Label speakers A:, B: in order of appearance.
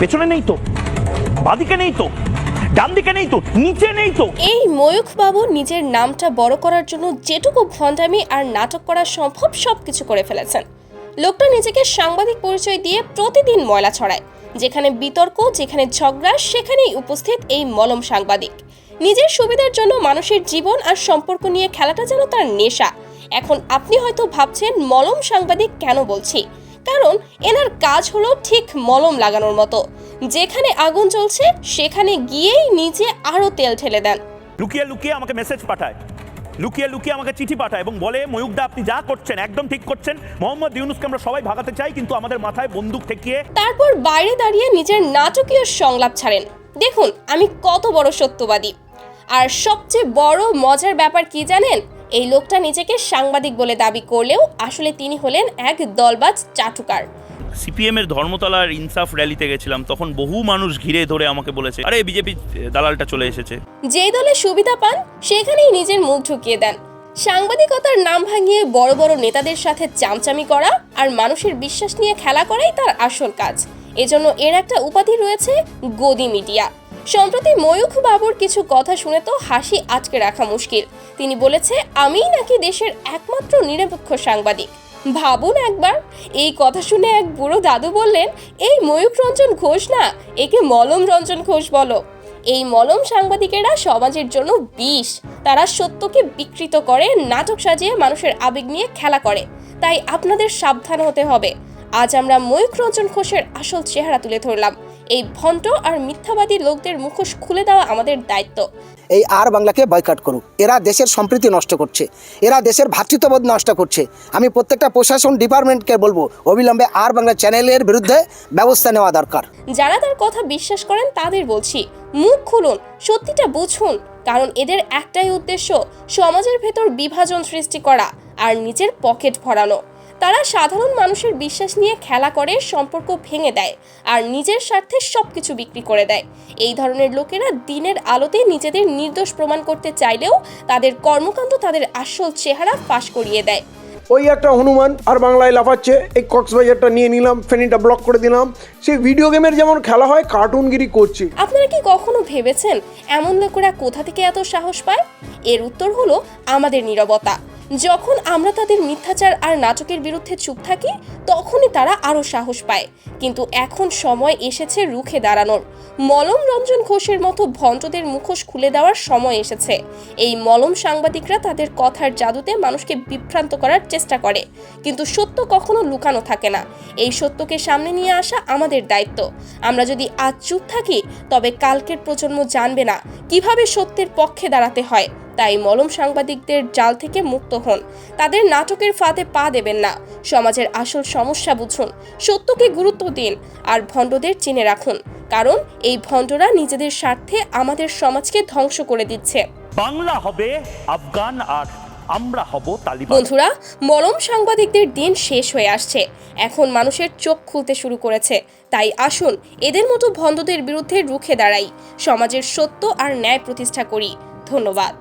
A: পেছনে নেই তো, বাদিকে নেই তো ডান দিকে নেই তো, নিচে নেই তো।
B: এই ময়ূখ বাবু নিজের নামটা বড় করার জন্য যেটুকু ভণ্ডামি আর নাটক করা সম্ভব সবকিছু করে ফেলেছেন। লোকটা নিজেকে সাংবাদিক পরিচয় দিয়ে প্রতিদিন ময়লা ছড়ায়, যেখানে বিতর্ক, যেখানে ঝগড়া, সেখানেই উপস্থিত এই মলম সাংবাদিক। নিজের সুবিধার জন্য মানুষের জীবন আর সম্পর্ক নিয়ে খেলাটা যেন তার নেশা। এখন আপনি হয়তো ভাবছেন, মলম সাংবাদিক কেন বলছি? কারণ এনার কাজ হলো ঠিক মলম লাগানোর মতো। যেখানে আগুন জ্বলছে সেখানে গিয়েই নিজে আরও তেল ঠেলে দেন।
A: লুকিয়ে লুকিয়ে আমাকে মেসেজ পাঠায়। লুকিয়ে লুকিয়ে আমাকে চিঠি পাঠায় এবং বলে ময়ূকদা আপনি যা করছেন একদম ঠিক করছেন। মোহাম্মদ ইউনুসকে আমরা সবাই ভাগাতে চাই কিন্তু আমাদের মাথায় বন্দুক ঠেকিয়ে
B: তারপর বাইরে দাঁড়িয়ে নিজের নাটকীয় সংলাপ ছাড়েন। দেখুন আমি কত বড় সত্যবাদী। আর সবচেয়ে বড় মজার ব্যাপার কি জানেন? এই লোকটা নিজেকে সাংবাদিক বলে দাবি করলেও আসলে তিনি হলেন এক দলবাজ চাটুকার।
A: সিপিএম এর ধর্মতলার ইনসাফ র্যালিতে গেছিলাম তখন বহু মানুষ ঘিরে ধরে আমাকে বলেছে আরে বিজেপি দালালটা চলে এসেছে।
B: যেই দলে সুবিধা পান সেখানেই নিজের মুখ ঢুকিয়ে দেন। সাংবাদিকতার নাম ভাঙিয়ে বড় বড় নেতাদের সাথে চামচামি করা আর মানুষের বিশ্বাস নিয়ে খেলা করাই তার আসল কাজ। এজন্য এর একটা উপাধি রয়েছে গদি মিডিয়া। সম্প্রতি ময়ূখ বাবুর কিছু কথা শুনে তো হাসি আটকে রাখা মুশকিল। তিনি বলেছে, আমিই নাকি দেশের একমাত্র নিরপেক্ষ সাংবাদিক। ভাবুন একবার, এই কথা শুনে এক বুড়ো দাদু বললেন, এই ময়ূখ রঞ্জন ঘোষ না? একে মলম রঞ্জন ঘোষ বলো। এই মলম সাংবাদিকেরা সমাজের জন্য বিষ। তারা সত্যকে বিকৃত করে, নাটক সাজিয়ে মানুষের আবেগ নিয়ে খেলা করে। তাই আপনাদের সাবধান হতে হবে। আজ আমরা ময়ূখ রঞ্জন ঘোষের আসল চেহারা তুলে ধরলাম। এই ভণ্ড আর মিথ্যাবাদী লোকদের মুখোশ খুলে দেওয়া আমাদের দায়িত্ব।
C: এই আর বাংলাকে বয়কট করুক। এরা দেশের সম্প্রীতি নষ্ট করছে। এরা দেশের ভ্রাতৃত্ববোধ নষ্ট করছে। আমি প্রত্যেকটা প্রশাসন ডিপার্টমেন্টকে বলব অবিলম্বে আর বাংলা চ্যানেলের বিরুদ্ধে ব্যবস্থা নেওয়া দরকার।
B: যারা তার কথা বিশ্বাস করেন তাদের বলছি মুখ খুলুন সত্যিটা বুঝুন কারণ এদের একটাই উদ্দেশ্য সমাজের ভেতর বিভাজন সৃষ্টি করা আর নিজের পকেট ভরানো। তারা সাধারণ মানুষের বিশ্বাস নিয়ে খেলা করে সম্পর্ক ভেঙে দেয় আর নিজের স্বার্থে সব কিছু বিক্রি করে দেয়। এই ধরনের লোকেরা দিনের আলোতে নিজেদের নির্দোষ প্রমাণ করতে চাইলেও তাদের কর্মকাণ্ড তাদের আসল চেহারা ফাঁস করিয়ে দেয়।
D: ওই একটা হনুমান আর বাংলায় লাফাচ্ছে এই কক্সবাজারটা নিয়ে নিলাম ফেনিটা ব্লক করে দিলাম। সেই ভিডিও গেমের যেমন খেলা হয় কার্টুনগিরি করছে।
B: আপনারা কি কখনো ভেবেছেন এমন লোকেরা কোথা থেকে এত সাহস পায়? এর উত্তর হলো আমাদের নীরবতা। যখন আমরা তাদের মিথ্যাচার আর নাটকের বিরুদ্ধে চুপ থাকি, তখনই তারা আরও সাহস পায়। কিন্তু এখন সময় এসেছে রুখে দাঁড়ানোর। মলম রঞ্জন ঘোষের মতো ভণ্ডদের মুখোশ খুলে দেওয়ার সময় এসেছে। এই মলম সাংবাদিকরা তাদের কথার জাদুতে মানুষকে বিভ্রান্ত করার চেষ্টা করে। কিন্তু সত্য কখনো লুকানো থাকে না। এই সত্যকে সামনে নিয়ে আসা আমাদের দায়িত্ব। আমরা যদি আজ চুপ থাকি, তবে কালকের প্রজন্ম জানবে না কীভাবে সত্যের পক্ষে দাঁড়াতে হয়। তাই মলম সাংবাদিকদের জাল থেকে মুক্ত হন। তাদের নাটকের ফাঁদে পা দেবেন না। সমাজের আসল সমস্যা বুঝুন সত্যকে গুরুত্ব দিন আর ভণ্ডদের চিনে রাখুন। কারণ এই ভণ্ডরা নিজেদের স্বার্থে আমাদের সমাজকে ধ্বংস করে দিচ্ছে।
A: বাংলা হবে আফগান আর আমরা হব তালিবান।
B: বন্ধুরা মলম সাংবাদিকদের দিন শেষ হয়ে আসছে। এখন মানুষের চোখ খুলতে শুরু করেছে। তাই আসুন এদের মতো ভণ্ডদের বিরুদ্ধে রুখে দাঁড়াই। সমাজের সত্য আর ন্যায় প্রতিষ্ঠা করি। ধন্যবাদ।